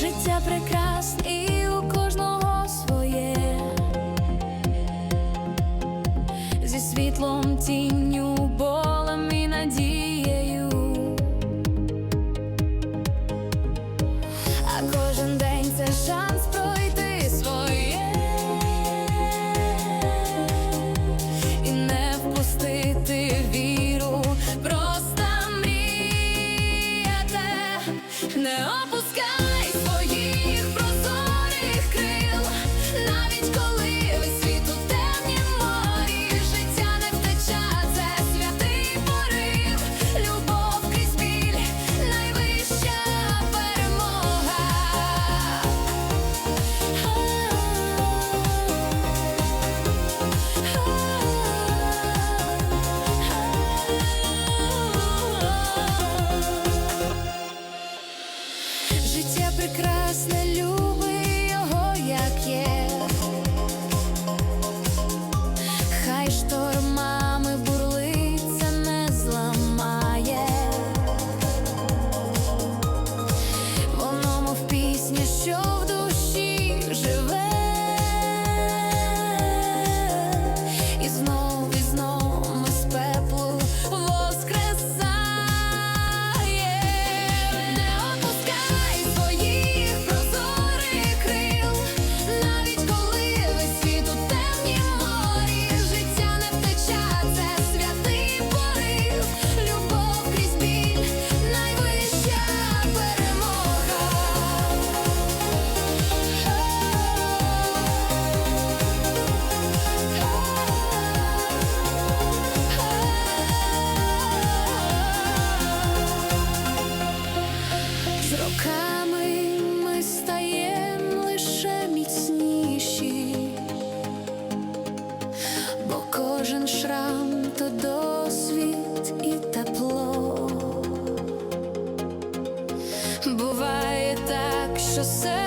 життя прекрасне і у кожного своє, зі світлом тінню, болем і надією, а кожен день це шанс пройти своє. І не впустити віру, просто мріяти, не опустити. життя прекрасне любов. буває так, що все.